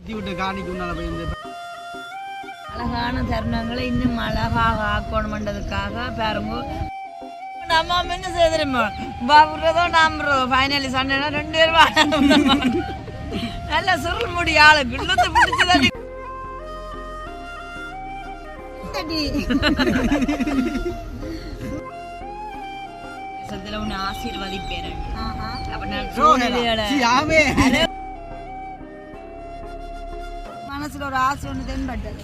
சித்தி விட்டு காணிக்கு முன்னால போய் இந்த அழகான தருணங்களை இன்னும் அழகாக ஆக்கணும்ன்றதுக்காக பாருங்க. நம்ம அம்மா என்ன செய்ய தெரியுமா? பாபுறதோ நாம்புறதோ ஃபைனலி சண்டைனா ரெண்டு பேரும். நல்ல சுருள் முடி ஆளு. குள்ளத்தை பிடிச்சதாடி சத்துல உன்னை ஆசீர்வதிப்பேன். அப்ப நான் ஆசை ஒன்று தென்பட்டது.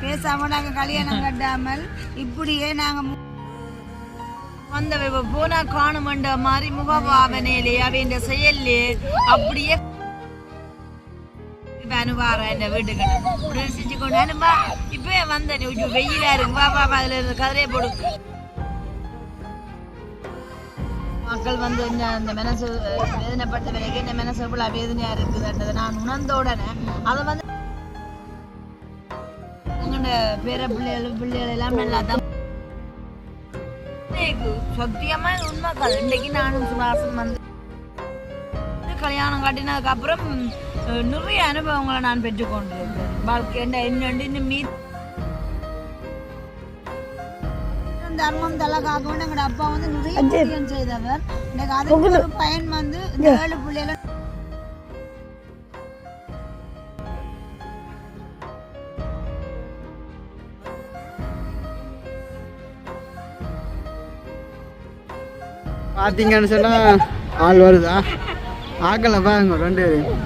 பேசாம நாங்க கல்யாணம் கட்டாமல் இப்படியே நாங்க மு- வந்தவ போனா காணுமண்ட மாதிரி முகபாவனையிலே அவன் செயல்லே அப்படியே அனுபார என் வீட்டுக்கு? உடனே செஞ்சு கொண்டு அனுபா இப்ப வந்த நீ ஐயோ, வெயிலா இருக்கு. வா அதுல இருந்து கதிரையை போடு. மக்கள் வந்து என்ன அந்த மனசு வேதனைப்பட்ட பிறகு என்ன மனசு எவ்வளவு வேதனையா இருக்குதுன்றதை நான் உணர்ந்த உடனே அதை வந்து எங்கட பேர பிள்ளைகள் பிள்ளைகள் எல்லாம் நல்லா தான் சத்தியமா உண்மை கதை இன்னைக்கு நானும் சுவாசம் வந்து கல்யாணம் கட்டினதுக்கு அப்புறம் நிறைய அனுபவங்களை நான் பெற்றுக்கொண்டிருக்கேன். வாழ்க்கை என்ன என்னண்டு இன்னும் மீ தர்மம் தலகாகவும் எங்களோட அப்பா வந்து நிறைய செய்தவர். எனக்கு அதுக்கு ஒரு பயன் வந்து ஏழு பிள்ளைகளை பார்த்தீங்கன்னு சொன்னா ஆள் வருதா? ஆக்கல பாருங்க ரெண்டு பேரும்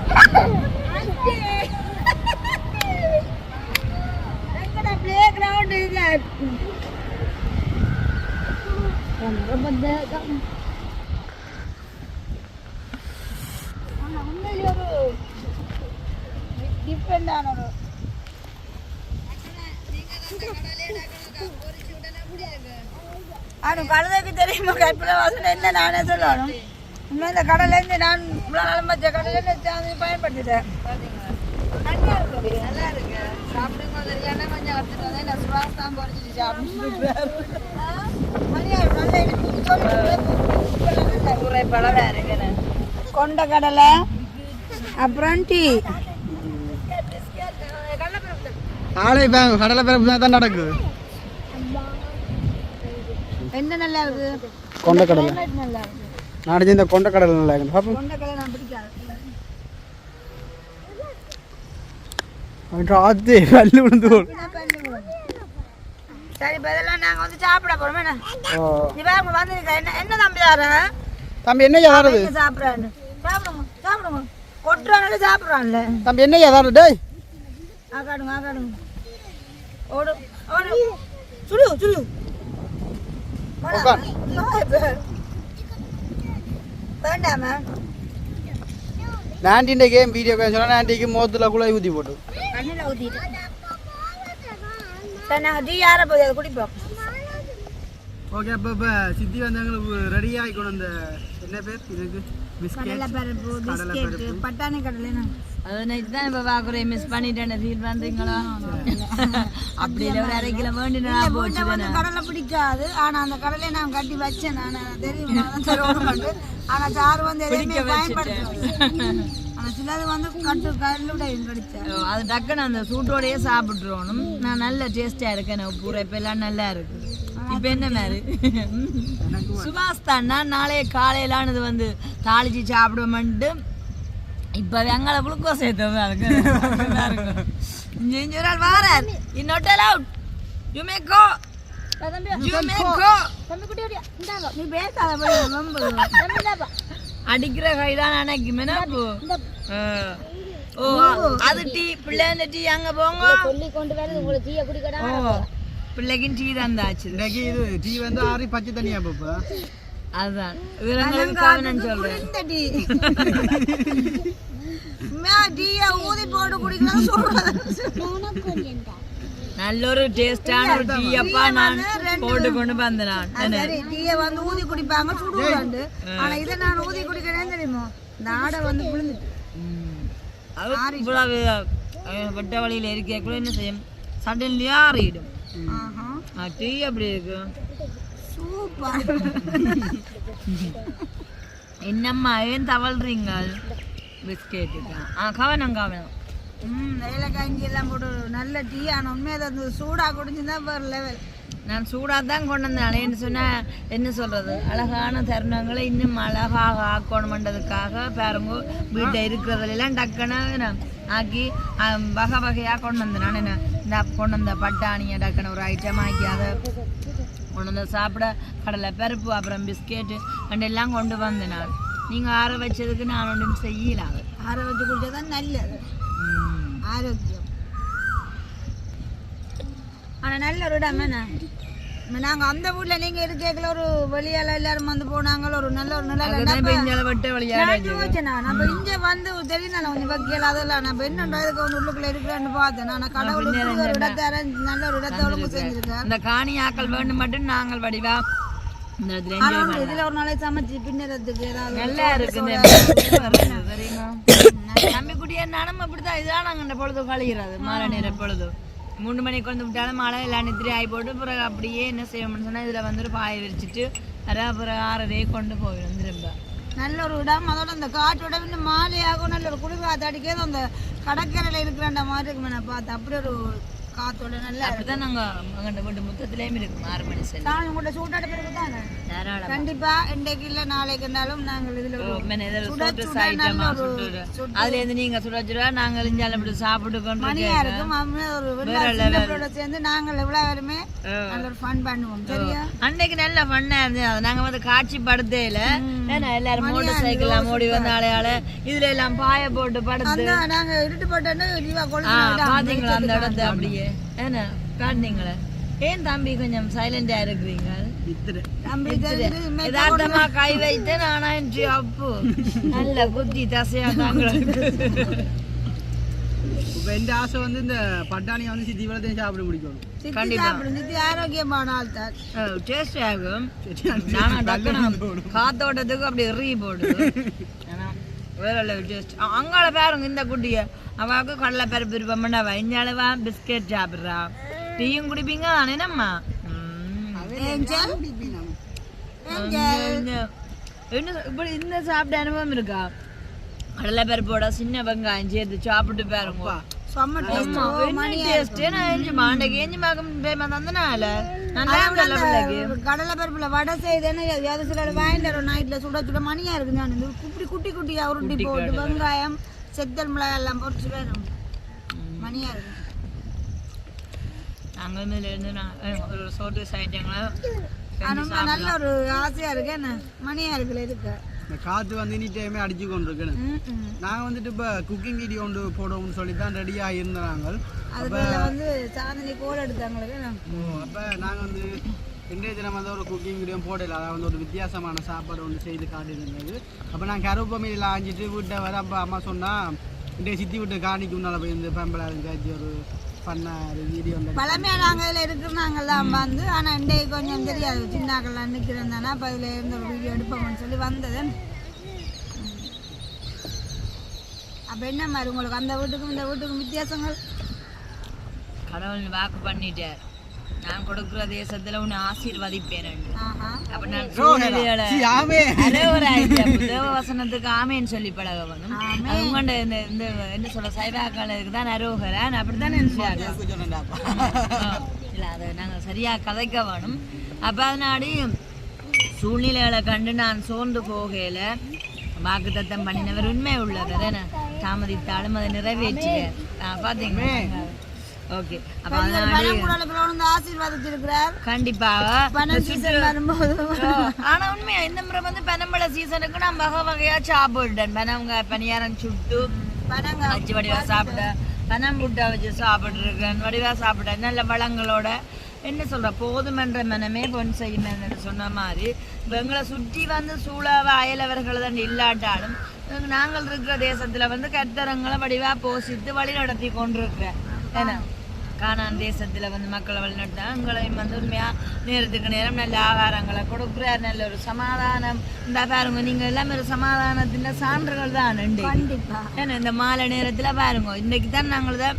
ரொம்ப பிளே கிரவுண்ட் இல்ல உண்மையிலேயே ஒரு டிஃப்ரெண்டான ஒரு ஆனா கழுதைக்கு கற்பில வாசனை என்ன நானே சொல்லணும். உண்மை இந்த கடல்ல இருந்து நான் இவ்வளவு நாள் மச்ச கடல்ல இருந்து சாந்தி பயன்படுத்திட்டேன். நல்லா இருக்கு நல்லா இருக்கு. சாப்பிடுங்க சரியான கொஞ்சம் வந்தேன். நான் சுவாசம் தான் பொறிச்சிட்டு சாப்பிட்டு கொண்ட கடலை அப்புறம் டீ. ஆளே கடலை பிறப்பு தான் நடக்குது. என்ன நல்லா இருக்கு கொண்ட கடலை climate நல்லா இருக்கு நாளைக்கு இந்த கொண்ட கடலை நல்லா இருக்கு பாப்போம் நான் ராத்து கல்லு விழுந்து? சரி வந்து சாப்பிட போறோம். என்ன? வந்து என்ன என்ன தம்பி தார தம்பி என்ன ஏதாவது சாப்பிடுறான்னு? சாப்பிடுங்க சாப்பிடுங்க. கொட்டுறாங்க சாப்பிடுறான்ல. தம்பி என்ன ஏதாவது டேய். ஆக்காடுங்க ஆக்காடுங்க ஓடு ஓடு. சுடு சுடு. வேண்டாமா நான்டின்ற கேம் வீடியோ கேம் சொன்னா நான்டிக்கு மோத்துல கூட ஊற்றி போட்டு. கண்ணில் ஊற்றிட்டு சரி நாங்கள் டீ யாரை போய் அதை குடிப்போம் ஓகே அப்போ சித்தி வந்து எங்களுக்கு ரெடி ஆகிக்கணும் அந்த என்ன பேர்? இதுக்கு? கடலை பிஸ்கெட் பருப்பு பிஸ்கெட்டு பட்டாணி கடலை அது நைட்டு தான் இப்போ பார்க்குறேன் மிஸ் பண்ணிட்டேன் ஃபீல் பண்ணுறீங்களா அப்படி இல்லை ஒரு அரை கிலோ வேண்டினா போச்சு வந்து கடலை பிடிக்காது. ஆனா அந்த கடலையை நான் கட்டி வச்சேன் நான். தெரியும்? நான் தான் தருவேன் கண்டு. ஆனா சாறு வந்து எதையுமே பயன்படுத்துவேன் சிலது வந்து கட்டு கல்லுடைய கடிச்சேன். அது டக்குன்னு அந்த சூட்டோடயே சாப்பிட்றோனும் நான் நல்ல டேஸ்டா இருக்கேன். பூரா இப்ப எல்லாம் நல்லா இருக்கு. இப்ப என்ன மாதிரி? சுபாஷ் தான் நான் நாளைய காலையிலானது வந்து தாளிச்சு சாப்பிடுவோம்ட்டு இப்ப வெங்கால குளுக்கோஸ் இருக்கு. இங்க இங்க ஒரு ஆள் வாரார். இன்னொட்டல் out you may go you may go நீ பேசாத போய் ரொம்ப அடிக்கிற கைதான் நினைக்கும் என்ன போ ஆ. ஓ அது டீ. பிள்ளைங்க டீ அங்க போங்க. சொல்லி கொண்டு வரது உங்களுக்கு டீயை குடிக்கடா பிள்ளைக்கும் டீ தந்தாச்சு இன்னைக்கு இது டீ வந்து ஆறி பச்சை தண்ணியா பாப்பா? அதுதான் கவனம் சொல்றேன் ஊதி போட்டு குடிக்கணும் சொல்றது நல்ல ஒரு டேஸ்டான ஒரு டீ அப்பா நான் போட்டு கொண்டு வந்தேன் நான் டீயை வந்து ஊதி குடிப்பாங்க சுடுவாண்டு ஆனா இதை நான் ஊதி குடிக்கிறேன்னு தெரியுமா? இந்த ஆடை வந்து விழுந்துட்டு. இவ்வளவு வெட்ட வழியில இருக்கக்குள்ள என்ன செய்யும்? சடன்லயே ஆறிடும். டீ அப்படி இருக்கு? சூப்பர். என்னம்மா ஏன் தவழ்றீங்க? பிஸ்கெட்டுக்கு. ஆ கவனம் கவனம். ம் ஏலக்காய் இஞ்சி எல்லாம் போட்டு நல்ல டீ ஆனால் உண்மையாக அது சூடாக குடிச்சுன்னா வேறு லெவல் நான் சூடாக தான் கொண்டு வந்தேன். என்ன சொன்னால் என்ன சொல்கிறது அழகான தருணங்களை இன்னும் அழகாக ஆக்கணுமன்றதுக்காக பாருங்க வீட்டில் இருக்கிறதுலாம் டக்குன்னு நான் ஆக்கி வகை வகையாக கொண்டு வந்தேன் நான் என்ன இந்த கொண்டு வந்த பட்டாணியை டக்குன்னு ஒரு ஐட்டம் ஆக்கி அதை கொண்டு வந்து சாப்பிட கடலை பருப்பு அப்புறம் பிஸ்கெட்டு அண்ட் எல்லாம் கொண்டு வந்தேன் நான் நீங்கள் ஆற வச்சதுக்கு நான் ஒன்றும் செய்யல ஆற வச்சு குடிச்சா தான் நல்லது ஆரோக்கியம் ஆனால் நல்ல ஒரு இடம் என்ன நாங்கள் அந்த வீட்டில் நீங்கள் இருக்கல ஒரு வெளியால எல்லாரும் வந்து போனாங்க ஒரு நல்ல ஒரு விளையாட நான் நம்ம இங்க வந்து தெரியும் கொஞ்சம் வக்கீல் அதெல்லாம். நம்ம என்னண்டா இதுக்கு வந்து உள்ளுக்குள்ள இருக்கிறேன்னு பார்த்தேன். நான் கடவுளுக்கு ஒரு இடத்தை arrange- நல்ல ஒரு இடத்தை ஒழுங்கு செஞ்சிருக்கேன். இந்த காணியாக்கள் வேண்டும் மட்டும் நாங்கள் வடிவா. இதுல ஒரு நாளைக்கு சமைச்சு பின்னறதுக்கு நல்லா இருக்கு தம்பி குட்டியா நானும் அப்படித்தான் இதுதான் நாங்க இந்த பொழுது கழிகிறது மாலை நேர பொழுது. மூணு மணிக்கு வந்து விட்டாலும் மழை எல்லாம் நித்திரி ஆகி போட்டு பிறகு அப்படியே என்ன செய்யணும்னு சொன்னா இதுல வந்துட்டு பாய விரிச்சிட்டு அதான் பிறகு ஆறரையே கொண்டு போயிடும் திரும்ப. நல்ல ஒரு இடம். அதோட அந்த காட்டோட இன்னும் மாலையாகும் நல்ல ஒரு குளிர் காத்து அந்த கடற்கரையில இருக்கிற மாதிரி இருக்குமே நான் பார்த்தேன் அப்படி ஒரு காத்தோட நல்ல அப்படிதான் நாங்க அங்கிட்ட வீட்டு முத்தத்திலேயும் இருக்கும் ஆறு மணி செல் தான் உங்கள்கிட்ட சூட்டாட்ட பிறகு தானே? தாராளம். கண்டிப்பா இன்றைக்கு இல்ல நாளைக்கு இருந்தாலும் நாங்கள் இதுல அதுல இருந்து நீங்க சுட சுட நாங்க இஞ்சாலும் இப்படி சாப்பிட்டு கொண்டு மணியா இருக்கும் அம்மா ஒரு வெள்ளாட சேர்ந்து நாங்கள் எவ்வளவு பேருமே நல்ல ஒரு ஃபன் பண்ணுவோம் சரியா? அன்னைக்கு நல்ல ஃபன்னா இருந்தது. நாங்க வந்து காட்சி படுத்தையில ஏன்னா எல்லாரும் மோட்டர் சைக்கிள் ஓடி வந்த ஆளையால இதுல எல்லாம் பாய போட்டு படுத்து. நாங்க இருட்டு போட்டோன்னு பாத்தீங்களா அந்த இடத்த அப்படியே? என்ன காட்டுனீங்களே ஏன் தம்பி கொஞ்சம் சைலண்டா இருக்கிறீங்க யதார்த்தமா கை வைத்து நானா என்று அப்பு. நல்ல குத்தி தசையா தாங்க இப்போ எந்த ஆசை வந்து இந்த பட்டாணியை வந்து சித்தி வளர்த்தையும் சாப்பிட பிடிக்கணும் சித்தி சாப்பிடு சித்தி ஆரோக்கியமான ஆள் தான். டேஸ்ட் ஆகும் நானா டக்குனு காத்தோட்டத்துக்கு அப்படி எறி போடுது. ஆனா வேற லெவல் டேஸ்ட் அங்கால பாருங்க இந்த குட்டிய. அவாவுக்கு கடலை பருப்பு விருப்பம்னா வைஞ்சாலவா பிஸ்கெட் சாப்பிட்றா டீயும் குடிப்பீங்க என்னம்மா ஏஞ்சல் என்ன இப்படி இந்த சாப்பிட்ட அனுபவம் இருக்கா கடலை பருப்போட சின்ன வெங்காயம் சேர்த்து சாப்பிட்டு பாருங்க செம்ம டேஸ்ட் டேஸ்ட் நான் ஏஞ்சி மாண்டைக்கு ஏஞ்சி மகம் பேம தந்தனால நல்லா இருந்தல்ல பிள்ளைக்கு கடலை பருப்புல வடை செய்தேன்னு சில வாங்கிட்டு நைட்ல சுட சுட மணியா இருக்கு நான் குட்டி குட்டி குட்டியா உருட்டி போட்டு வெங்காயம் செத்தல் மிளகாய் எல்லாம் பொரிச்சு வேணும். மணியா இருக்கு நாங்கள் இருந்து அஹ், ஒரு சோட்டு ஐட்டங்களை ரொம்ப நல்ல ஒரு ஆசையா இருக்கு என்ன? மணியா இருக்குல்ல இருக்கு. இந்த காற்று வந்து இனி டைமே அடிச்சு கொண்டு. நாங்கள் வந்துட்டு இப்போ குக்கிங் வீடியோ ஒன்று போடுவோம்னு சொல்லி தான் ரெடியாக நாங்கள் அதுக்குள்ள வந்து சாந்தினி கோல் எடுத்தாங்களுக்கு? அப்போ நாங்கள் வந்து இன்றைய தினம் வந்து ஒரு குக்கிங் வீடியோ போடல. அதாவது வந்து ஒரு வித்தியாசமான சாப்பாடு ஒன்று செய்து காட்டியிருந்தது. அப்போ நான் கருப்பமையில் ஆஞ்சிட்டு வீட்டை வர அப்போ அம்மா சொன்னால் இன்றைய சித்தி வீட்டு காணிக்கு முன்னால் போய் இந்த பம்பளை இருந்துச்சு ஒரு பண்ண வீடியோ வந்து பழமையா நாங்க இதுல இருக்கிறாங்கல்லாம் வந்து. ஆனா இன்றைக்கு கொஞ்சம் தெரியாது. சின்னாக்கள்லாம் நிக்கிறேன் தானே அப்ப இதுல இருந்து ஒரு வீடியோ எடுப்போம்னு சொல்லி வந்தது. அப்ப என்ன மாதிரி உங்களுக்கு? அந்த வீட்டுக்கும் இந்த வீட்டுக்கும் வித்தியாசங்கள்? கடவுள் வாக்கு பண்ணிட்டார். நான் கொடுக்குற தேசத்துல உன்னை ஆசீர்வதிப்பேன் அப்ப நான் சூழ்நிலையோட சி, ஆமே. அரேவரா இல்ல. தேவ வசனத்துக்கு ஆமேன்னு சொல்லி பழக வேணும் அவங்க இந்த என்ன சொல்ல சைவாக்களுக்கு தான் அரோகரா அப்படித்தான் இல்ல அதை நாங்க சரியா கதைக்க வேணும் அப்ப அதனாடி சூழ்நிலைகளை கண்டு நான் சோர்ந்து போகையில வாக்குத்தத்தம் பண்ணினவர் உண்மை உள்ளவர் தாமதித்தாலும் அதை நிறைவேற்றுவார் பாத்தீங்களா? ஓகே. அப்ப வந்து ஆசீர்வாதிச்சிருக்கிறார். கண்டிப்பாக பணம் சீசன் வரும்போது. ஆனா உண்மையா இந்த முறை வந்து பனம்பழ சீசனுக்கு நான் வகை வகையா சாப்பிட்டேன் பனவங்க பனியாரம் சுட்டு வச்சு வடிவா சாப்பிட்டேன் பனம் புட்டா வச்சு சாப்பிட்டுருக்கேன் வடிவா சாப்பிட்டேன் நல்ல வளங்களோட. என்ன சொல்ற போதுமென்ற மனமே பொன் செய்யும் சொன்ன மாதிரி இப்ப எங்களை சுற்றி வந்து சூழாவ அயலவர்கள் தான் இல்லாட்டாலும் நாங்கள் இருக்கிற தேசத்துல வந்து கத்தரங்களை வடிவா போஷித்து வழி நடத்தி கொண்டிருக்கிறேன் ஏன்னா கானான் தேசத்துல வந்து மக்களை வழிநடத்தா எங்களையும் வந்து உண்மையா நேரத்துக்கு நேரம் நல்ல ஆகாரங்களை கொடுக்குறார். நல்ல ஒரு சமாதானம். இந்த பாருங்க நீங்க எல்லாமே ஒரு சமாதானத்தின் சான்றுகள் தான் இன்றைக்கு. ஏன்னா இந்த மாலை நேரத்துல பாருங்க இன்னைக்கு தான் நாங்கள் இதை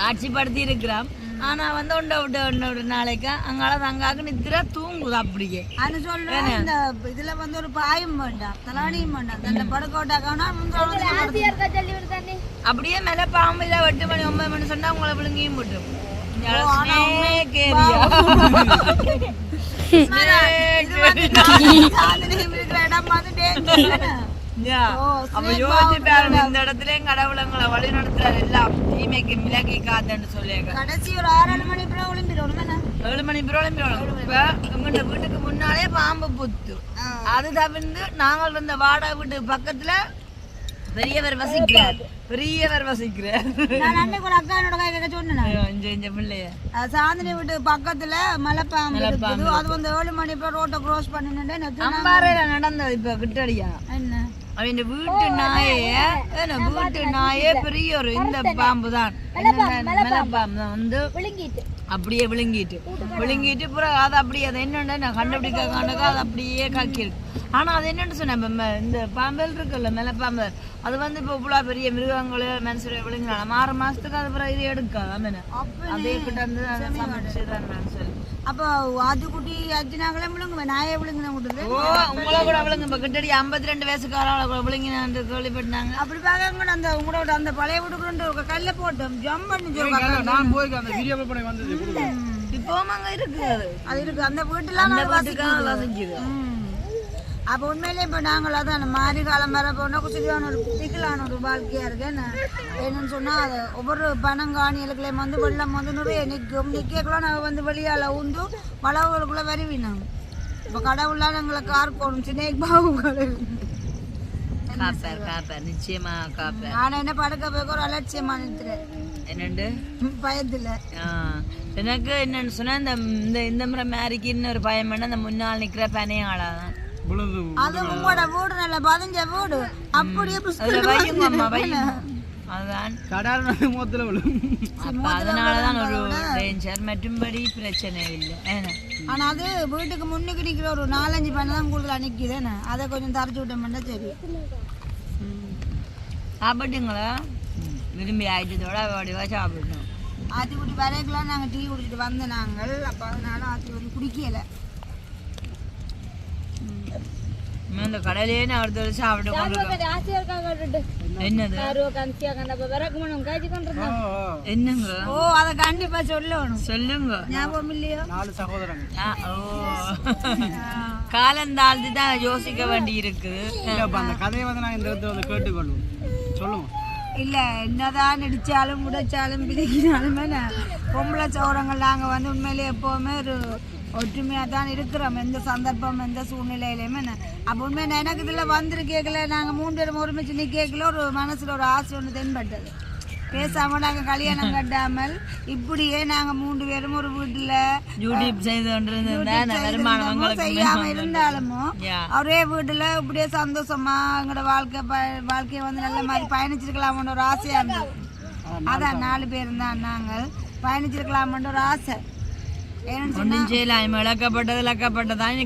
காட்சிப்படுத்தி இருக்கிறோம். ஆனா வந்து ஒண்ட விட்டு ஒண்ட விட்டு நாளைக்கு அங்கால தங்காக்கு நித்திர தூங்குது அப்படியே. அது சொல்றேன் இந்த இதுல வந்து ஒரு பாயும் வேண்டாம் தலானியும் வேண்டாம் நல்ல படுக்கோட்டாக்கானா அப்படியே மேல பாம்புல எட்டு மணி ஒன்பது மணி சொன்னா உங்களை விழுங்கியும் போட்டு snake அப்ப snake யோசிச்சு பாம்பு பாருங்க இந்த இடத்துலயும் கடவுளங்களை வழி நடத்துறாரு எல்லாம் தீமைக்கு விலகி காத்துன்னு சொல்லியிருக்க கடைசி ஒரு ஆறு மணி ஏழு இப்ப எங்கள்ட்ட வீட்டுக்கு முன்னாலே பாம்பு புத்து அது தவிர்த்து நாங்கள் இருந்த வாடகை வீட்டு பக்கத்துல பெரியவர் வசிக்கிறார் பெரியவர் வசிக்கிறார் நான் அன்னைக்கு ஒரு அக்கா என்னோட கை கேட்க சொன்னேன் இஞ்ச இஞ்ச பிள்ளைய அஹ் சாந்தினி வீட்டு பக்கத்துல மலைப்பாம்பு இருக்குது அது வந்து ஏழு மணி அப்புறம் ரோட்டை க்ரோஸ் பண்ணிட்டு நடந்தது இப்ப கிட்டடியா என்ன அவன் வீட்டு நாயே வீட்டு நாயே பெரிய ஒரு இந்த பாம்பு தான் பாம்பு. தான் வந்து அப்படியே விழுங்கிட்டு. விழுங்கிட்டு அப்புறம் அது அப்படியே அது என்னன்னு நான் கண்டுபிடிக்க கண்டுக்க அது அப்படியே கக்கிருக்கு ஆனா அது என்னன்னு சொன்னேன் இந்த பாம்பல் இருக்குல்ல மேல பாம்பு. அது வந்து இப்போ இவ்வளோ பெரிய மிருகங்கள மனுஷரை விழுங்கினாலும் ஆறு மாசத்துக்கு அது அப்புறம் இது எடுக்காது அமேன அதே கிட்ட அதை சமைச்சு தான் சொல்லி. அப்போ அது குட்டி விழுங்குவேன் நாயே விழுங்கின ஓ உங்களை கூட விழுங்க இப்போ கிட்டடி ஐம்பத்தி ரெண்டு வயசுக்காரால கூட கேள்விப்பட்டாங்க அப்படி பார்க்க அந்த உங்களோட அந்த பழைய வீட்டுக்குள்ள ஒரு கல்ல போட்டோம். ஜம்ப் பண்ணி சொல்லுவாங்க. நான் போயிருக்கேன் அந்த வீடியோ பண்ணி வந்தது கொடுங்க. இப்போவும் அங்க இருக்கு அது இருக்கு. அந்த வீட்டுல அந்த நான் வீட்டுக்காக. அப்ப உண்மையிலே இப்ப நாங்கள் அதான் மாறி காலம் வர போனா சரியான ஒரு திக்கலான ஒரு வாழ்க்கையா இருக்கு. என்ன? என்னன்னு சொன்னா அது ஒவ்வொரு பணங்காணிகளுக்குள்ளேயும் வந்து வெள்ளம் வந்து நிறைய நிற்கும். நிற்கக்குள்ள நாங்கள் வந்து வெளியால உந்து வளவுகளுக்குள்ள வருவினோம் இப்ப கடவுளால் எங்களை கார்க்கணும். சின்ன பாபுகள் காப்பார் காப்பார். நிச்சயமா காப்பார். நான் என்ன படுக்க போய் ஒரு அலட்சியமா நிறுத்துறேன் என்னண்டு? பயத்துல. எனக்கு என்னன்னு சொன்னா இந்த இந்த இந்த முறை மேரிக்கு இன்னொரு பயம் பண்ண அந்த முன்னால் நிக்கிற பனையாளாதான் விழுந்து அது உங்களோட வீடு நல்ல பதிஞ்ச வீடு. அப்படியே அதனாலதான் ஒரு டேஞ்சர் மற்றும்படி பிரச்சனை இல்லை. ஏன்னா? ஆனா அது வீட்டுக்கு முன்னுக்கு நிக்கிற ஒரு நாலஞ்சு பண்ண தான் கூடுதலா என்ன? அதை கொஞ்சம் தரைச்சு விட்டோம்னா சரி. சாப்பிட்டுங்களா? விரும்பி ஆயிட்டதோட வடிவா சாப்பிடணும். ஆத்தி குடி வரைக்கெல்லாம் நாங்க டீ குடிச்சிட்டு வந்த நாங்கள். அப்ப அதனால ஆத்தி வந்து குடிக்கல இன்னும் இந்த நான் ஒருத்தர் சாப்பிட்டு கொண்டு என்னது என்னங்க ஓ அதை கண்டிப்பா சொல்லணும் சொல்லுங்க ஞாபகம் இல்லையோ நாலு சகோதரங்க ஆ, ஓ காலந்தாழ்ந்து தான் யோசிக்க வேண்டி அப்ப அந்த கதையை வந்து நான் இந்த இடத்துல வந்து கேட்டுக்கொள்ளும் சொல்லுவோம் இல்லை என்னதான் நடித்தாலும் உடைச்சாலும் பிடிக்கினாலுமே பொம்பளை சௌரங்கள் நாங்கள் வந்து உண்மையிலே எப்போவுமே ஒரு ஒற்றுமையாக தான் இருக்கிறோம். எந்த சந்தர்ப்பம் எந்த சூழ்நிலையிலையுமே அப்போ அப்ப உண்மையை எனக்கு இதில் வந்துரு கேட்கல நாங்கள் மூணு பேரும் ஒருமிச்சு நிற்கல கேட்கல ஒரு மனசில் ஒரு ஆசை ஒன்று தென்பட்டது. பேசாம நாங்க கல்யாணம் கட்டாமல் இப்படியே நாங்க மூன்று பேரும் ஒரு வீட்டுல யூடியூப் செய்து கொண்டிருந்தா வருமானம் இருந்தோமோ, உங்களுக்கு செய்யாம இருந்தாலுமோ. ஒரே வீட்டுல இப்படியே சந்தோஷமா எங்களோட வாழ்க்கை ப- வாழ்க்கையை வந்து நல்ல மாதிரி பயணிச்சிருக்கலாம்னு ஒரு ஆசையா இருந்தது. அதான் நாலு பேர் தான் நாங்கள் பயணிச்சிருக்கலாம்னு ஒரு ஆசை. ஒன்றும் செய்யலாம் இழக்கப்பட்டது இழக்கப்பட்டதான்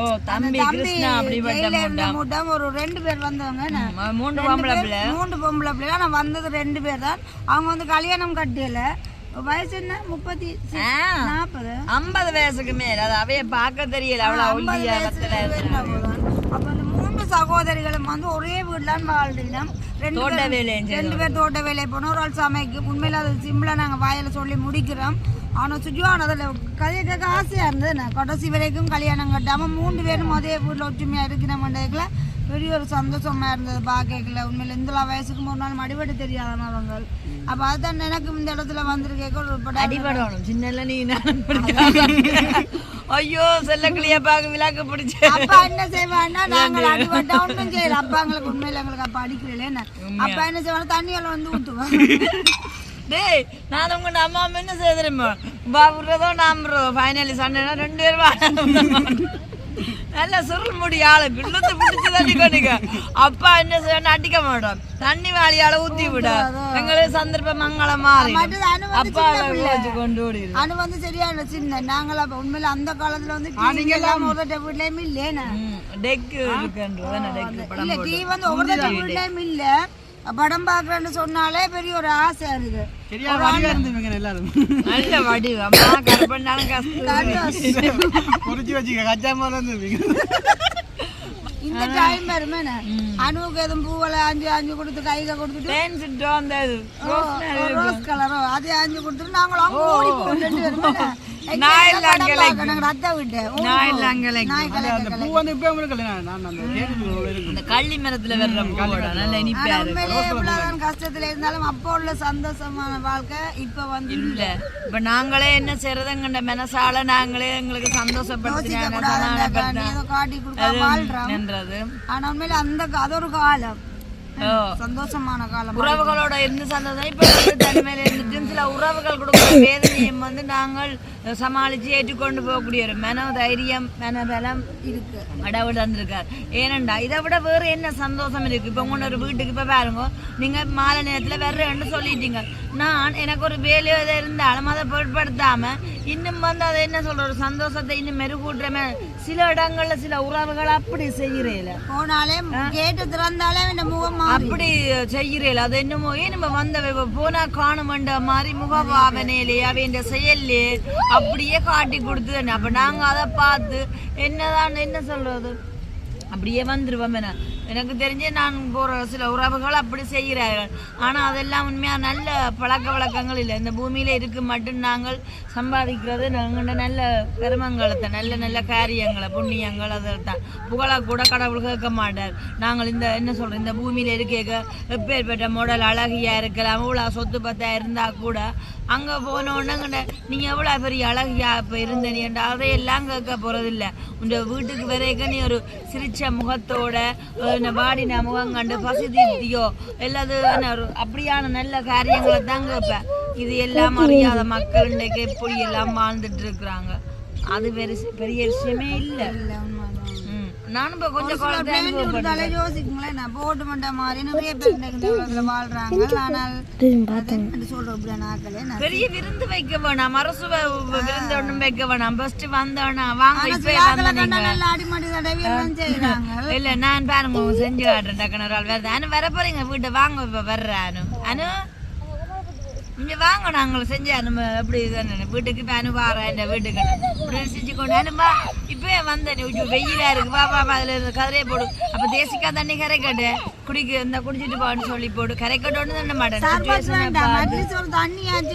ஓ தம்பி கிருஷ்ணா அப்படிப்பட்ட ஒரு ரெண்டு பேர் வந்தவங்க மூன்று பொம்பளை பிள்ளை. மூன்று பொம்பளை பிள்ளை. ஆனா வந்தது ரெண்டு பேர் தான். அவங்க வந்து கல்யாணம் கட்டியல. வயசு என்ன? முப்பத்தி நாற்பது ஐம்பது வயசுக்கு மேல. அது அவைய பார்க்க தெரியல. அவ்வளவு வத்தல அப்ப சகோதரிகளும் வந்து ஒரே வீட்டுல வாழ்றோம் ரெண்டு செய்தோம். ரெண்டு பேர் தோட்ட வேலையை போனோம். ஒரு ஆள் சமைக்கு உண்மையில அது சிம்பிளா நாங்க வாயில சொல்லி முடிக்கிறோம். ஆனா சுஜுவான் அதுல கதையை கேட்க ஆசையா இருந்தது. நான் கடைசி வரைக்கும் கல்யாணம் கட்டாம மூன்று பேரும் அதே வீட்டுல ஒற்றுமையா இருக்கிற பெரிய ஒரு சந்தோஷமா இருந்தது பாக்கல உண்மையில இந்த வயசுக்கு ஒரு நாள் மடிவெட்டு தெரியாதவங்க அப்ப அதுதான் எனக்கு இந்த இடத்துல வந்திருக்கேக்க ஒரு அடிபடணும். சின்னல நீ ஐயோ செல்ல கிளிய பாக்க விளக்கு பிடிச்சு. அப்பா என்ன செய்வான்னா நாங்கள் அடிபட்டா ஒன்றும் செய்யல. அப்பா எங்களுக்கு உண்மையில எங்களுக்கு அப்பா அடிக்கல என்ன? அப்பா என்ன செய்வாங்க தண்ணியெல்லாம் வந்து ஊற்றுவாங்க டேய் நான் உங்க அம்மா என்ன செய்ய தெரியுமா? பாபுறதோ நாம்புறதோ ஃபைனலி சண்டைனா ரெண்டு பேரும் நல்ல சுருள் முடி ஆளு. கிள்ளத்து பிடிச்சு தண்ணி கொண்டிக்க. அப்பா என்ன செய்யணும் அடிக்க மாட்டோம். தண்ணி வாளியால ஊத்தி விட. எங்களுக்கு சந்தர்ப்பம் மங்களம் அப்பா கொண்டு ஓடிடு. அனு வந்து சரியான சின்ன. நாங்கள் உண்மையில அந்த காலத்துல வந்து டிவி எல்லாம் ஒவ்வொரு வீட்லயும் இல்லையே டெக்கு இருக்குன்றது டெக்கு படம் இல்ல டிவி வந்து ஒவ்வொரு வீட்லயும் இல்ல. படம் பார்க்கறேன்னு சொன்னாலே பெரிய ஒரு ஆசை இருக்கு சரியா வழியா இருந்துவீங்க எல்லாரும். நல்ல வடிவம் கற்பனாலும் கஷ்டம் குறிச்சு வச்சுக்க கச்சா மாதிரி இருந்துவீங்க இந்த டைம் வருமே அணுவுக்கு எதுவும் பூவலை அஞ்சு அஞ்சு கொடுத்து கையில கொடுத்துட்டு? ரோஸ் கலரோ அதே அஞ்சு கொடுத்துட்டு நாங்களும் நான் எல்லாம் கிளைக்கு. அத்தை விட்டு. நான் எல்லாம் கிளைக்கு. நாய் அந்த பூ வந்து இப்போ உங்களுக்கு நான் அந்த தேடி இருக்கு. இந்த கள்ளி மரத்துல வர்ற பூவோட நல்ல இனிப்பா இருக்கு. உண்மையிலே எவ்வளவுதான் கஷ்டத்துல இருந்தாலும் அப்போ உள்ள சந்தோஷமான வாழ்க்கை இப்ப வந்து இல்ல. இப்ப நாங்களே என்ன செய்யறதுங்கிற மனசால நாங்களே எங்களுக்கு சந்தோஷப்படுத்தினாங்க காட்டி கொடுக்க ஆனா உண்மையில அந்த கா- அது ஒரு காலம். சந்தோஷமான காலம் உறவுகளோட இருந்து சந்தோஷம். இப்ப வந்து தனிமையில இருந்துட்டு சில உறவுகள் கொடுக்குற வேதனையும் வந்து நாங்கள் சமாளிச்சு ஏற்றுக்கொண்டு போகக்கூடிய ஒரு மன தைரியம் மனபலம் இருக்கு கடவுள் தந்திருக்கார் ஏனண்டா இதை விட வேற என்ன சந்தோஷம் இருக்கு இப்போ உங்களோட ஒரு வீட்டுக்கு இப்போ பாருங்க நீங்க மாலை நேரத்துல வர்றேன்னு சொல்லிட்டீங்க நான் எனக்கு ஒரு வேலையோ இதை இருந்தாலும் அதை பொருட்படுத்தாம இன்னும் வந்து அதை என்ன சொல்ற ஒரு சந்தோஷத்தை இன்னும் மெருகூட்டுறமே சில இடங்கள்ல சில உறவுகள் அப்படி செய்யறேல போனாலே கேட்டு திறந்தாலே இந்த முகம் அப்படி செய்கிறேன் அது என்னமோ ஏன் நம்ம வந்த வ- போனா காணுமண்ட மாதிரி முகபாவனையிலே அவன் செயல்லே அப்படியே காட்டி கொடுத்து அப்ப நாங்க அதை பார்த்து என்னதான் என்ன சொல்றது? அப்படியே வந்துருவோம் என்ன? எனக்கு தெரிஞ்சு நான் போகிற சில உறவுகள் அப்படி செய்கிறார்கள். ஆனால் அதெல்லாம் உண்மையாக நல்ல பழக்க வழக்கங்கள் இல்லை. இந்த பூமியில் இருக்கு மட்டும் நாங்கள் சம்பாதிக்கிறது நாங்கள்ட நல்ல கருமங்களத்தை நல்ல நல்ல காரியங்களை புண்ணியங்கள் அதைத்தான் புகழ கூட கடவுள் கேட்க மாட்டார். நாங்கள் இந்த என்ன சொல்கிறோம் இந்த பூமியில் இருக்க எப்பேற்பட்ட மாடல் அழகியாக இருக்கலாம் அவ்வளோ சொத்து பத்தா இருந்தால் கூட அங்கே போனோன்னு நீங்கள் எவ்வளோ பெரிய அழகியாக இப்போ இருந்தீங்க அதையெல்லாம் கேட்க போகிறதில்ல உங்கள் வீட்டுக்கு வரைக்கும் நீ ஒரு சிரிச்ச முகத்தோட ஒரு வாடின முகம் கண்டு பசி தீர்த்தியோ எல்லாது என்ன அப்படியான நல்ல காரியங்களை தான் கேட்பேன். இது எல்லாம் அறியாத மக்கள் இன்றைக்கு எப்படி எல்லாம் வாழ்ந்துட்டு இருக்கிறாங்க. அது பெரிய பெரிய விஷயமே இல்லை. நானும் இப்போ கொஞ்சம் கொடுத்தாலே யோசிக்குங்களேன் நான் போட்டு மண்ட மாதிரி நிறைய பேர் இந்த உலகத்துல ஆனால் நாக்களே பெரிய விருந்து வைக்க வேணாம் அரசு விருந்து ஒண்ணும் வைக்க வேணாம். ஃபர்ஸ்ட் வந்தோன்னா வாங்க இப்ப அடிமாடி இல்ல நான் பாருங்க செஞ்சு காட்டுறேன் டக்குனு ஒரு ஆள் வருது. அனு வர போறீங்க வீட்டை வாங்க இப்ப வர்ற அனு. அனு? இங்க வாங்க நாங்கள் செஞ்சு அனு எப்படி தானே வீட்டுக்கு இப்ப அனு வாரேன் இந்த வீட்டுக்கு இப்படி செஞ்சு கொண்டு அனுப்பா இப்பவே வந்தேன் உச்சி வெயிலா இருக்கு வா வா, அதுல இருந்து கதிரையை போடு. அப்ப தேசிக்கா தண்ணி கரைக்கட்டு. குடிக்க இந்த குடிச்சிட்டு போன்னு சொல்லி போடு. கரைக்கட்டோன்னு தானே மாட்டேன்.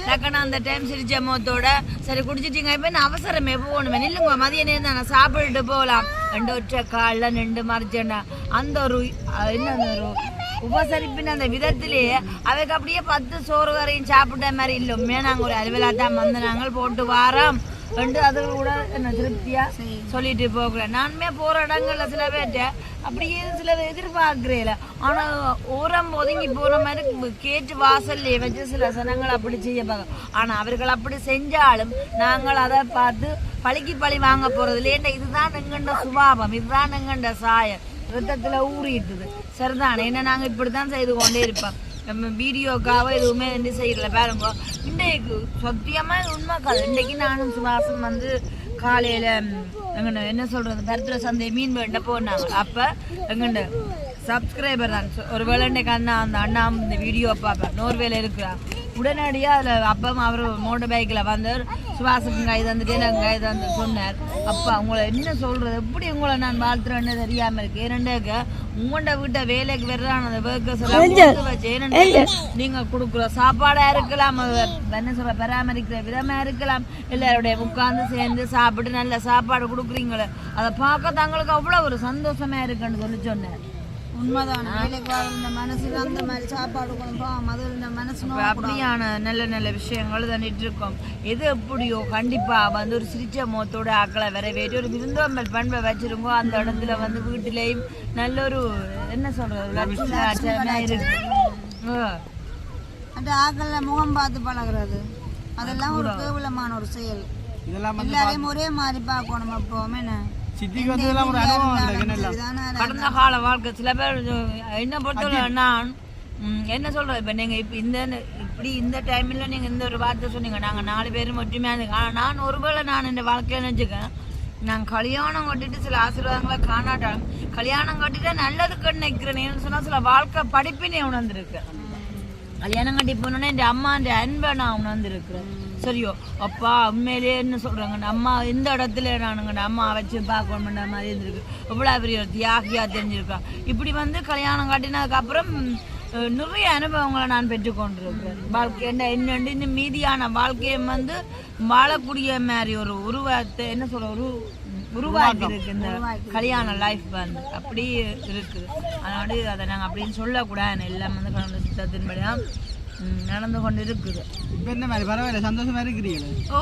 டக்குன்னு அந்த டைம் சிரிச்ச முகத்தோட சரி குடிச்சிட்டீங்க இப்போ நான் அவசரமே போகணுமே. நில்லுங்க மதிய நேரம் தானே சாப்பிட்டுட்டு போகலாம் ரெண்டு ஒற்றை காலில் நின்று மறைச்சேன்னா அந்த ஒரு என்ன ஒரு உபசரிப்பின் அந்த விதத்திலே அவைக்கு அப்படியே பத்து சோறு கரையும் சாப்பிட்ட மாதிரி இல்லைமே நாங்கள் ஒரு அலுவலாக தான் வந்து நாங்கள் போட்டு வாரம் ரெண்டு அது கூட என்ன திருப்தியா சொல்லிட்டு போகிறேன் நானுமே போற இடங்கள்ல சில பேர்ட்ட அப்படியே சில எதிர்பார்க்கிறேன் ஆனா ஓரம் ஒதுங்கி போற மாதிரி கேட்டு வாசல்லே வச்சு சில சனங்கள் அப்படி செய்ய பார்க்க. ஆனா அவர்கள் அப்படி செஞ்சாலும் நாங்கள் அதை பார்த்து பழிக்கு பழி வாங்க போறது இல்லையா இதுதான் எங்கண்ட சுபாவம் இதுதான் எங்கண்ட சாயம். ரத்தத்துல ஊறிட்டுது. சரிதான் என்ன நாங்கள் இப்படி தான் செய்து கொண்டே இருப்போம். நம்ம வீடியோக்காக எதுவுமே வந்து செய்யல. பாருங்க இன்றைக்கு சத்தியமாக இது உண்மை கதை இன்றைக்கு நானும் சுவாசம் வந்து காலையில் எங்கண்ட என்ன சொல்றது பருத்திர சந்தை மீன் வேண்ட போனாங்க. அப்போ எங்கண்ட சப்ஸ்கிரைபர் தான். ஒரு வேளை இன்றைக்கு அண்ணா அந்த அண்ணா இந்த வீடியோ பார்ப்பேன் நோர்வேல இருக்கிறா உடனடியாக அதில் அப்பா அவர் மோட்டர் பைக்கில் வந்தார். சுவாசத்துக்கு கை தந்துட்டு எனக்கு கை தந்து சொன்னார். அப்பா உங்களை என்ன சொல்கிறது எப்படி உங்களை நான் வாழ்த்துறேன்னு தெரியாமல் இருக்கு ஏனண்டாக்க உங்கள்ட வீட்டை வேலைக்கு வர்றான அந்த ஒர்க்கர்ஸ் எல்லாம் வச்சு. ஏனண்டா நீங்கள் கொடுக்குற சாப்பாடாக இருக்கலாம். என்ன சொல்ற பராமரிக்கிற விதமாக இருக்கலாம். எல்லாருடைய உட்கார்ந்து சேர்ந்து சாப்பிட்டு நல்ல சாப்பாடு கொடுக்குறீங்களே. அதை பார்க்க தங்களுக்கு அவ்வளோ ஒரு சந்தோஷமா இருக்குன்னு சொல்லி சொன்னேன் உண்மைதான். வேலைக்கு மனசுக்கு அந்த மாதிரி சாப்பாடு கொடுப்போம். அது இந்த மனசு அப்படியான நல்ல நல்ல விஷயங்கள் தண்ணிட்டு இருக்கோம் எது எப்படியோ கண்டிப்பா வந்து ஒரு சிரிச்ச முகத்தோட ஆக்களை வரவேற்று ஒரு விருந்தோம்பல் பண்பை வச்சிருங்கோ அந்த இடத்துல வந்து வீட்டிலேயும் நல்ல ஒரு என்ன சொல்றது இருக்கு. ஆ. அந்த ஆக்கள்ல முகம் பார்த்து பழகுறது. அதெல்லாம் ஒரு கேவலமான ஒரு செயல். இதெல்லாம் வந்து எல்லாரையும் ஒரே மாதிரி பார்க்கணும் அப்போவுமே என்ன? சித்திக்கு வந்து இதெல்லாம் ஒரு அனுபவம் இல்லை கடந்த கால வாழ்க்கை சில பேர் என்ன பொறுத்தவரை நான் என்ன சொல்றது? இப்ப நீங்க இப்ப இந்த இப்படி இந்த டைம்ல நீங்க இந்த ஒரு வார்த்தை சொன்னீங்க. நாங்க நாலு பேரும் ஒற்றுமையா இருக்கு ஆனா நான் ஒருவேளை நான் இந்த வாழ்க்கையில நினைச்சுக்கேன் நான் கல்யாணம் கட்டிட்டு சில ஆசீர்வாதங்களை காணாட்டாலும் கல்யாணம் கட்டிட்டு நல்லதுக்கு நினைக்கிறேன் சொன்னா சில வாழ்க்கை படிப்பினை உணர்ந்திருக்கேன். கல்யாணம் கட்டி போனோன்னே என் அம்மா என் அன்பை நான் உணர்ந்திருக்கிறேன். சரியோ அப்பா உண்மையிலேயே என்ன சொல்றாங்க அம்மா இந்த இடத்துல நானுங்க அம்மா வச்சு பார்க்கணுன்ற மாதிரி இருந்திருக்கு. எவ்வளோ பெரிய ஒரு தியாகியா தெரிஞ்சிருக்கா. இப்படி வந்து கல்யாணம் கட்டினதுக்கு அப்புறம் அஹ், நிறைய அனுபவங்களை நான் பெற்றுக்கொண்டிருக்கிறேன். வாழ்க்கை என்ன என்னண்டு இன்னும் மீதியான வாழ்க்கையை வந்து வாழக்கூடிய மாதிரி ஒரு உருவத்தை என்ன சொல்ற ஒரு உருவாக்கி இருக்கு இந்த கல்யாண லைஃப் வந்து. அப்படி இருக்குது. அதனால அதை நாங்கள் அப்படின்னு சொல்லக்கூடாது. எல்லாம் வந்து கடந்த சித்தத்தின்படியாக நடந்து கொண்டு இருக்குது இப்போ என்ன மாதிரி? பரவாயில்ல சந்தோஷமா இருக்கிறீங்களே? ஓ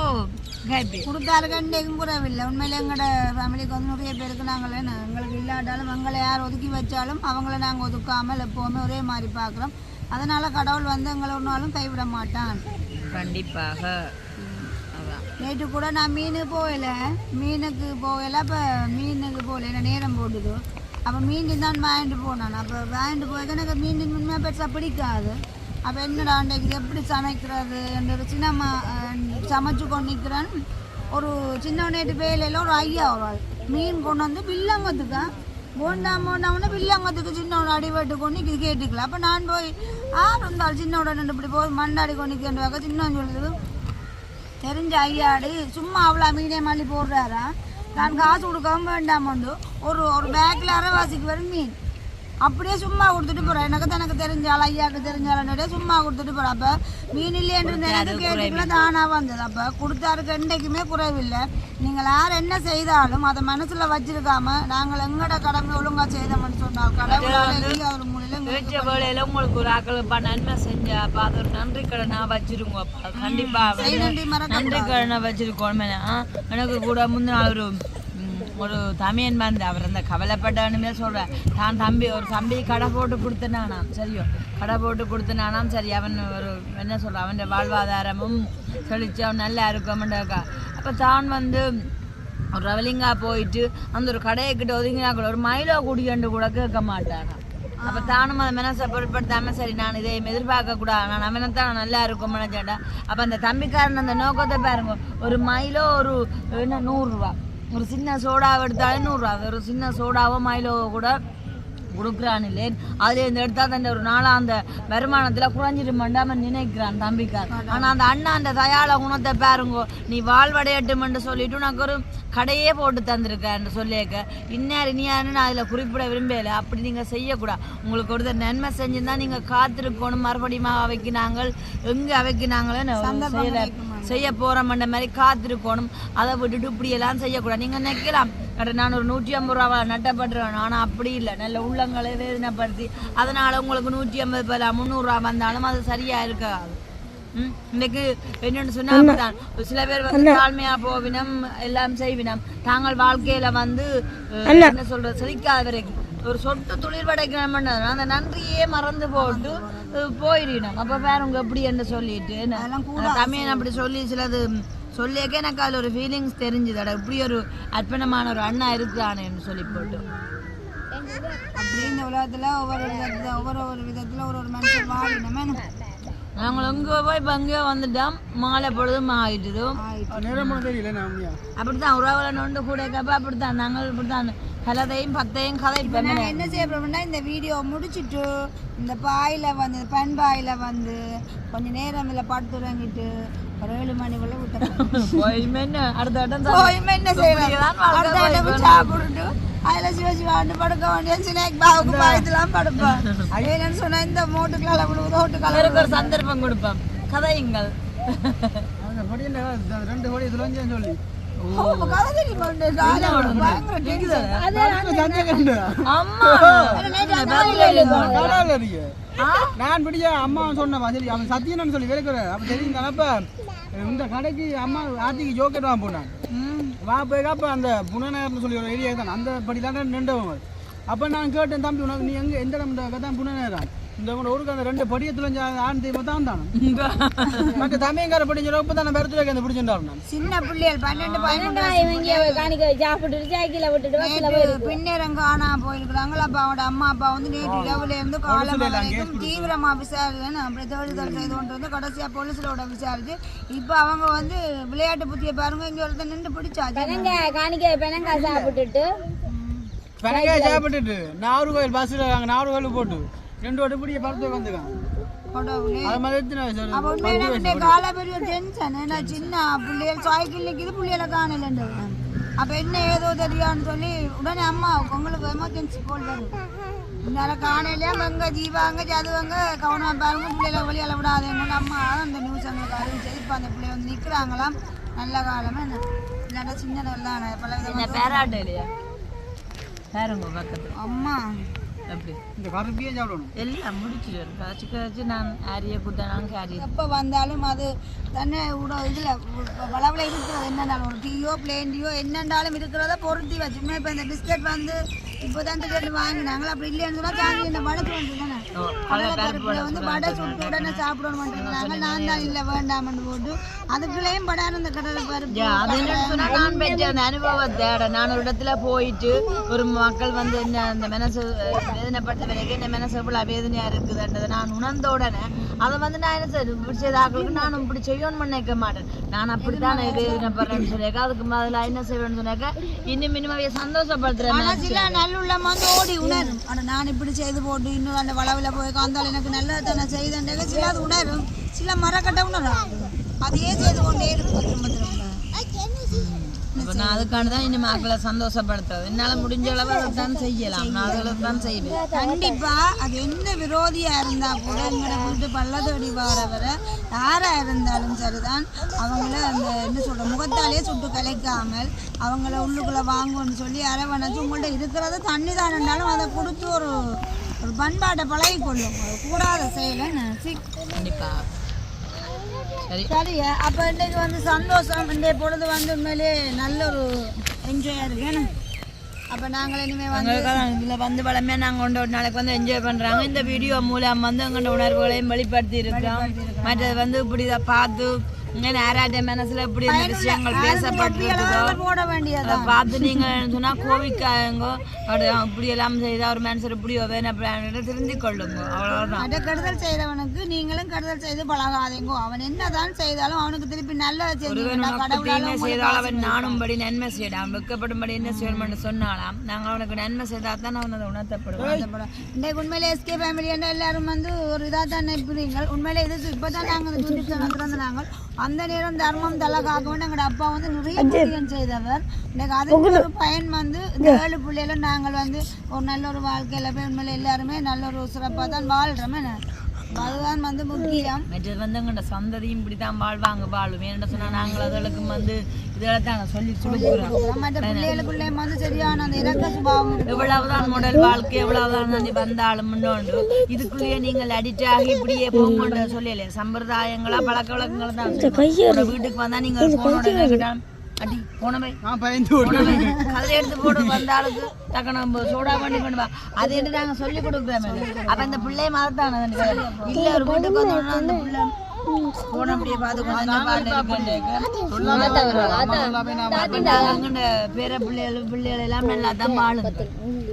ஹாப்பி கொடுத்தாருக்கண்டேக்கும் குறவில்லை உண்மையிலே எங்களோட ஃபேமிலிக்கு வந்து நிறைய பேருக்கு நாங்கள் என்ன எங்களுக்கு இல்லாட்டாலும் எங்களை யார் ஒதுக்கி வச்சாலும் அவங்கள நாங்கள் ஒதுக்காமல் எப்போவுமே ஒரே மாதிரி பார்க்குறோம். அதனால் கடவுள் வந்து எங்களை ஒரு நாளும் கைவிட மாட்டான். கண்டிப்பாக. நேற்று கூட நான் மீன் போகல. மீனுக்கு போகல. அப்போ மீனுக்கு போகல. என்ன நேரம் போட்டுது. அப்போ மீன் தான் வாங்கிட்டு போனான். அப்போ வாங்கிட்டு போய் எனக்கு மீன் உண்மையாக பெருசாக பிடிக்காது. அப்போ என்னடா அன்றைக்கு இது எப்படி சமைக்கிறது என்று ஒரு சின்ன சமைச்சு கொண்டு நிற்கிறேன் ஒரு சின்னவனேட்டு வேலையில் ஒரு ஐயா ஒரு மீன் கொண்டு வந்து வில்லங்கத்துக்கா போண்டாம் போண்டாம்னா வில்லங்கத்துக்கு சின்னவன் ஒரு அடிபட்டு கொண்டு இது கேட்டுக்கலாம் அப்போ நான் போய் ஆறு இருந்தால் சின்னவுடன் இப்படி போய் மண்டாடி கொண்டு நிற்கின்ற சின்னவன் சொல்லுது தெரிஞ்ச ஐயாடு சும்மா அவ்வளோ மீனே மல்லி போடுறாரா? நான் காசு கொடுக்கவும் வேண்டாம் வந்து. ஒரு ஒரு பேக்கில் அரைவாசிக்கு வரும் மீன். அப்படியே சும்மா கொடுத்துட்டு போகிறேன் எனக்கு தனக்கு தெரிஞ்சாள் ஐயாவுக்கு தெரிஞ்சாலே சும்மா கொடுத்துட்டு போகிறேன் அப்போ மீன் இல்லைன்றது எனக்கு கேட்டுக்கலாம் தானாக வந்தது. அப்போ கொடுத்தாருக்கு என்றைக்குமே குறைவில்லை. நீங்கள் யார் என்ன செய்தாலும் அதை மனசில் வச்சிருக்காம நாங்கள் எங்கட கடமை ஒழுங்காக செய்தோம்னு சொன்னால் கடவுளால் பேச்ச வேலையில உங்களுக்கு ஒரு ஆக்களுப்பா நன்மை செஞ்சா அப்ப அது ஒரு நன்றி கடனா வச்சிருங்கப்பா கண்டிப்பா நன்றி கடனை வச்சிருக்கோம். எனக்கு கூட முந்தின ஒரு ஒரு தமியன் வந்து அவர் அந்த கவலைப்பட்டானுமே சொல்றேன் தான் தம்பி ஒரு தம்பி கடை போட்டு கொடுத்தனானாம். சரியோ கடை போட்டு கொடுத்தனானாம். சரி அவன் ஒரு என்ன சொல்கிறான் அவன் வாழ்வாதாரமும் செழிச்சு அவன் நல்லா இருக்கும்டாக்கா அப்போ தான் வந்து ஒரு ரவலிங்காக போயிட்டு அந்த ஒரு கடையை கிட்ட ஒதுங்கினா கூட ஒரு மயிலோ குடிக்கண்டு கூட கேட்க மாட்டானா. அப்போ தானும் அதை மனசை பொருட்படுத்தாமல் சரி நான் இதை எதிர்பார்க்க கூடாது நான் அவனைத்தான் நல்லா இருக்கும் நினைச்சேன்டா. அப்போ அந்த தம்பிக்காரன் அந்த நோக்கத்தை பாருங்க ஒரு மயிலோ ஒரு என்ன நூறுரூவா ஒரு சின்ன சோடாவை எடுத்தாலே நூறுரூவா ஒரு சின்ன சோடாவோ மயிலோவோ கூட கொடுக்குறான் இல்லை அதுல இந்த எடுத்தா அந்த ஒரு நாளா அந்த வருமானத்துல குறைஞ்சிட்டு அவன் நினைக்கிறான் தம்பிக்கார் ஆனா அந்த அண்ணா அந்த தயாள குணத்தை பாருங்கோ. நீ வாழ்வடையட்டுமென்று சொல்லிட்டு உனக்கு ஒரு கடையே போட்டு தந்திருக்கேன் சொல்லியிருக்க இன்னார் இனியாருன்னு நான் அதில் குறிப்பிட விரும்பல. அப்படி நீங்கள் செய்யக்கூடாது உங்களுக்கு ஒருத்தர் நன்மை செஞ்சிருந்தா நீங்கள் காத்திருக்கணும். மறுபடியும் அவைக்கு நாங்கள் எங்கே அவைக்கு நாங்களே செய்யல. செய்ய போகிறோம்ன்ற மாதிரி காத்திருக்கணும். அதை விட்டுட்டு இப்படியெல்லாம் செய்யக்கூடாது நீங்கள் நினைக்கலாம். அட நான் ஒரு நூற்றி ஐம்பது ரூபா நட்டப்படுறேன். ஆனால் அப்படி இல்லை. நல்ல உள்ளங்களை வேதனைப்படுத்தி அதனால் உங்களுக்கு நூற்றி ஐம்பது பதில் முந்நூறுரூவா வந்தாலும் அது சரியாக இருக்காது. ம், இன்னைக்கு என்னன்னு சொன்னா அப்படிதான். ஒரு சில பேர் வந்து தாழ்மையா போவினம் எல்லாம் செய்வினம். தாங்கள் வாழ்க்கையில வந்து என்ன சொல்றது செழிக்காத வரைக்கும். ஒரு சொட்டு துளிர் படைக்கணும் பண்ணதுனா அந்த நன்றியே மறந்து போட்டு போயிடணும். அப்ப பாருங்க எப்படி என்ன? சொல்லிட்டு தமிழன் அப்படி சொல்லி சிலது சொல்லியக்க எனக்கு அதுல ஒரு ஃபீலிங்ஸ் தெரிஞ்சுதடா. இப்படி ஒரு அர்ப்பணமான ஒரு அண்ணா இருக்கிறானேன்னு சொல்லி போட்டு. அப்படி இந்த உலகத்துல ஒவ்வொரு விதத்துல ஒவ்வொரு ஒரு விதத்துல ஒரு ஒரு மனுஷன் வாழினமே நாங்கள் எங்கே போய் இப்போ எங்கேயோ வந்துட்டோம். மாலை பொழுதும் ஆகிட்டுது உண்மையா அப்படித்தான் உறவுல நோண்டு கூட கப்ப அப்படித்தான் நாங்கள் இப்படித்தான் கலதையும் பத்தையும் கதைப்போம். நாங்கள் என்ன செய்ய போறோம்னா இந்த வீடியோ முடிச்சிட்டு இந்த பாயில வந்து பெண் பாயில வந்து கொஞ்ச நேரம் இல்லை படுத்துறங்கிட்டு ஒரு ஏழு மணி போல விட்டுறோம் போயுமே என்ன அடுத்த இடம் போயுமே என்ன செய்யலாம் அடுத்த இடம் சாப்பிட்டுட்டு அதுல சிவ சிவாண்டு படுக்க வேண்டிய சினேக் பாவுக்கு பாயத்துலாம் படுப்பேன் சொன்னா இந்த மோட்டுக்களால் விழுவுது ஓட்டுக்களால் அவருக்கு ஒரு சந்தர்ப்பம் கொடுப்போம் கதையுங்கள் ரெண்டு பொடி இதுல சொல்லி இருக்கு நான் பிடிச்ச அம்மா சொன்னவா சரி அவன் சத்தியன்னு சொல்லி விளக்குறேன் அப்ப தெரியும் கலப்ப இந்த கடைக்கு அம்மா ஆத்திக்கு ஜோக்கெட் வாங்க போனான் வா போய் அப்ப அந்த புனநகர்னு சொல்லி ஒரு ஏரியா தான் அந்த படி தான் நின்றவங்க. அப்ப நான் கேட்டேன் தம்பி உனக்கு நீ எங்க எந்த இடம் தான் புனநகரம் இந்த கூட ஊருக்கு அந்த ரெண்டு படியத்துல ஆண் தீபம் தான் தானே. மற்ற தமிழ்கார படிஞ்ச இப்போ தான் பருத்து வைக்க அந்த பிடிச்சிருந்தாரு நான். சின்ன பிள்ளைகள் பன்னெண்டு பதினெண்டு இவங்க காணிக்க சாப்பிட்டுட்டு சைக்கிளை விட்டுட்டு பஸ்ல நேற்று பின்னேரம் காணா போயிருக்கிறாங்களா? அப்ப அவனோட அம்மா அப்பா வந்து நேற்று இரவுல இருந்து காலம் வரைக்கும் தீவிரமா விசாரிச்சு அப்படி தேடுதல் செய்து கொண்டு வந்து கடைசியா போலீஸ்லோட விசாரிச்சு இப்ப அவங்க வந்து விளையாட்டு புத்திய பாருங்க இங்க ஒருத்தர் நின்று பெனங்க காணிக்க பெனங்கா சாப்பிட்டுட்டு. பெனக்காய் சாப்பிட்டுட்டு நாகூர் கோயில் பஸ்ஸில் நாங்கள் நாகூர் கோயில் போட்டு. ரெண்டு ஓட்டு பிடிக்க பருத்து வந்துருக்கான் கடவுளே. அது மாதிரி எத்தனை வயசு அப்ப உண்மையிலே வந்து கால பெரிய டென்ஷன் ஏன்னா சின்ன பிள்ளைகள் சைக்கிள் நிற்கிது பிள்ளைகளை காணலண்டு அப்ப என்ன ஏதோ தெரியான்னு சொல்லி உடனே அம்மா உங்களுக்கு எமர்ஜென்சி கால் வரும். இதனால காணையிலே அங்க ஜீவாங்க ஜதுவங்க கவனமா பாருங்க பிள்ளைகளை வெளியால விடாதேங்க அம்மா அந்த நியூஸ் எங்களுக்கு அறிவிச்சு இப்ப அந்த பிள்ளை வந்து நிக்கிறாங்களாம் நல்ல காலமே என்ன? இல்லாட்டா சின்ன நல்ல பல விதமா பேராட்டம் இல்லையா? பாருங்க பக்கத்துல. அம்மா. எல்லாம் நான் ஆரிய குத்தானாலும் கேரி எப்போ வந்தாலும் அது தன்னை விட இதில் வளவில் இருக்கிறது என்னென்னாலும் ஒரு டீயோ பிளேண்டியோ என்னென்னாலும் இருக்கிறத பொருத்தி வச்சுமே இப்போ இந்த பிஸ்கட் வந்து இப்போ தான் டிக்கெட் வாங்கினாங்களா அப்படி இல்லைன்னு சொன்னால் இந்த வடக்கு வந்து தானே வந்து வடை சுட்டு உடனே சாப்பிடணும் பண்ணுறாங்க நான் தான் இல்லை வேண்டாம்னு போட்டு. அதுக்குள்ளேயும் படான இந்த கடலை பருப்பு. அது என்னன்னு நான் பெற்ற அந்த அனுபவத்தை நான் ஒரு இடத்துல போயிட்டு ஒரு மக்கள் வந்து என்ன அந்த மனசு அஹ், வேதனைப்பட்டவனுக்கு என்ன மனசு எவ்வளவு வேதனையா இருக்குதுன்றதை நான் உணர்ந்த உடனே அதை வந்து நான் என்ன செய்த ஆக்களுக்கு நானும் இப்படி செய்யணும்னு நினைக்க மாட்டேன். நான் அப்படித்தான் வேதனைப்படுறேன்னு சொல்லியிருக்கேன் அதுக்கு முதல்ல என்ன செய்வேன்னு சொன்னாக்க இன்னும் இன்னும் சந்தோஷப்படுத்துறேன் நல்லுள்ளம் வந்து ஓடி உணரும். ஆனால் நான் இப்படி செய்து போட்டு இன்னொரு அந்த வளவில் போய் காந்தால் எனக்கு நல்லது தானே செய்தேன் சில அது உணரும். சில மரக்கட்டை உணரும் அதையே செய்து கொண்டே இருக்கும் திரும்ப திரும்ப அப்ப நான் அதுக்கான தான் இன்னும் மக்களை சந்தோஷப்படுத்துறது. என்னால முடிஞ்ச அளவு அதை தான் செய்யலாம். நான் அதில் தான் செய்வேன். கண்டிப்பா அது என்ன விரோதியா இருந்தா கூட எங்களோட வீட்டு பள்ளத்தோடி வரவரை யாரா இருந்தாலும் சரிதான். அவங்கள அந்த என்ன சொல்ற முகத்தாலே சுட்டு கலைக்காமல் அவங்கள உள்ளுக்குள்ள வாங்குன்னு சொல்லி அரவணைச்சு உங்கள்ட்ட இருக்கிறத தண்ணி தான். இருந்தாலும் அதை கொடுத்து ஒரு ஒரு பண்பாட்டை பழகி கொள்ளும் கூடாத செயலை நினைச்சு. கண்டிப்பா. சரி. சரியா அப்ப இன்னைக்கு வந்து சந்தோஷம். இன்றைய பொழுது வந்து உண்மையிலே நல்ல ஒரு என்ஜாயா இருக்கு? அப்ப நாங்கள் இனிமே வந்து இதில் வந்து வளமே நாங்கள் கொண்டு ஒரு நாளைக்கு வந்து என்ஜாய் பண்ணுறாங்க இந்த வீடியோ மூலம் வந்து எங்களோட உணர்வுகளையும் வெளிப்படுத்தி இருக்கோம் மற்றது வந்து இப்படி இதை பார்த்து நேராட்ட மனசில் இப்படி இந்த விஷயங்கள் பேசப்பட்டிருக்குதோ? பார்த்து நீங்கள் சொன்னால் கோவிக்காயங்கோ அப்படி இப்படி எல்லாம் செய்தால் ஒரு மனுஷர் இப்படி வேணும் திருந்தி கொள்ளுங்க. அதை கெடுதல் செய்தவனுக்கு நீங்களும் கெடுதல் செய்து பழகாதீங்கோ. அவன் என்னதான் செய்தாலும் அவனுக்கு திருப்பி நல்லது தீமை செய்தால் அவன் நானும்படி நன்மை செய்யலாம் வெக்கப்படும்படி என்ன செய்யணும்னு சொன்னாலாம். நாங்கள் அவனுக்கு நன்மை செய்தால் தான் அவன் அதை உணர்த்தப்படுவோம் இன்றைக்கு உண்மையிலே எஸ்கே ஃபேமிலி எல்லாரும் வந்து ஒரு இதாக தான் நினைப்பீங்க உண்மையிலே இது இப்போ தான் நாங்கள் நாங்கள் அந்த நேரம் தர்மம் தலை காக்கவும் எங்களோட அப்பா வந்து நிறைய புண்ணியம் செய்தவர். இன்னைக்கு அதுக்கு ஒரு பயன் வந்து ஏழு பிள்ளைகளும் நாங்கள் வந்து ஒரு நல்ல ஒரு வாழ்க்கையில் போய் உண்மையிலே எல்லாருமே நல்ல ஒரு சிறப்பாக தான் வாழ்கிறோமே அதுதான் வந்து முக்கியம். மற்றது வந்து எங்கள்ட சந்ததியும் இப்படி தான் வாழ்வாங்க வாழும். ஏன்னு சொன்னால் நாங்கள் அதுகளுக்கு வந்து இதெல்லாம் தாங்க சொல்லி கொடுக்குறோம். மற்ற பிள்ளைகளுக்குள்ளே வந்து சரியான அந்த இறக்க சுபாவம். எவ்வளவுதான் முதல் வாழ்க்கை எவ்வளவுதான் நன்றி வந்தாலும் முன்னோண்டு இதுக்குள்ளேயே நீங்கள் அடிக்ட் ஆகி இப்படியே போங்கன்ற சொல்லல சம்பிரதாயங்களா பழக்க வழக்கங்களா தான் வீட்டுக்கு வந்தா நீங்க போனோட கேட்டாலும் அடி போனவை. நான் பயந்து கதை எடுத்து போடு வந்த ஆளுக்கு தக்கன சோடா பண்ணி கொண்டு வா. அது என்று நாங்க சொல்லி கொடுக்குறோம். அப்ப இந்த பிள்ளைய மாதிரிதானே இல்ல ஒரு வீட்டுக்கு வந்தோம்னா அந்த பிள்ளை போன அப்படியே பார்த்து கொண்டு வந்து பாட்டு எங்கண்ட பேர பிள்ளைகள் பிள்ளைகள் எல்லாம் நல்லா தான்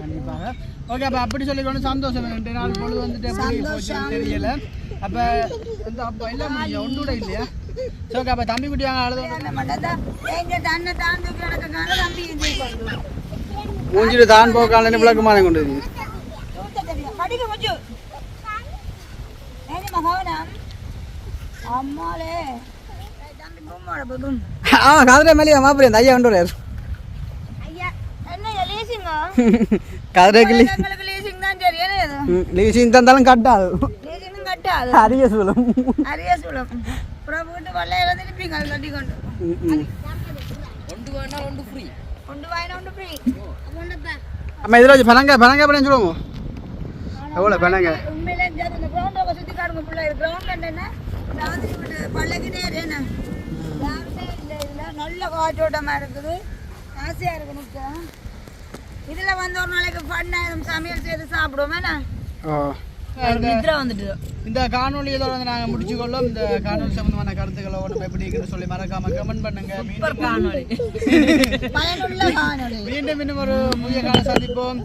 கண்டிப்பாக. ஓகே அப்போ அப்படி சொல்லி கொண்டு சந்தோஷம். ரெண்டு நாள் பொழுது வந்துட்டு தெரியல. அப்போ அப்போ எல்லாம் ஒன்று இல்லையா? ஓகே அப்போ தம்பி குட்டி வாங்க அழுது மூஞ்சிட்டு தான் போக்காலன்னு விளக்கமான கொண்டு ஆ கதிரை மேலேயே மாப்பிள்ளை. ஐயா கொண்டு வராரு. ஐயா என்ன லீசிங்க கதிரைக்கு லீசிங் தந்தாலும் கட்டாது. அரிய சூழம் அரிய சுலம் கொண்டு வாயினா ஒன்று ஃப்ரீ அம்மா இதில் பனங்க பனங்க பண்ணி சொல்லுவோம். எவ்வளோ பனங்க? உண்மையிலே இந்த கிரவுண்டை சுற்றி காடுங்க பிள்ளை. கிரவுண்ட் என்ன ராத்திரி விட்டு பள்ளைக்கு நேர் என்ன? இல்லை இதில் நல்ல காற்றோட்டமாக இருக்குது. ஆசையாக இருக்கு நிற்க இதில் வந்து ஒரு நாளைக்கு பண்ணாயிரம் சமையல் செய்து சாப்பிடுவோம் என்ன? ஓ. இந்த காணொலி இதோட வந்து நாங்கள் முடிச்சுக்கொள்ளோம். இந்த காணொலி சம்பந்தமான கருத்துக்களை ஒன்று எப்படி இருக்குன்னு சொல்லி மறக்காம கமெண்ட் பண்ணுங்க. மீண்டும் மீண்டும் ஒரு புதிய கால சந்திப்போம்.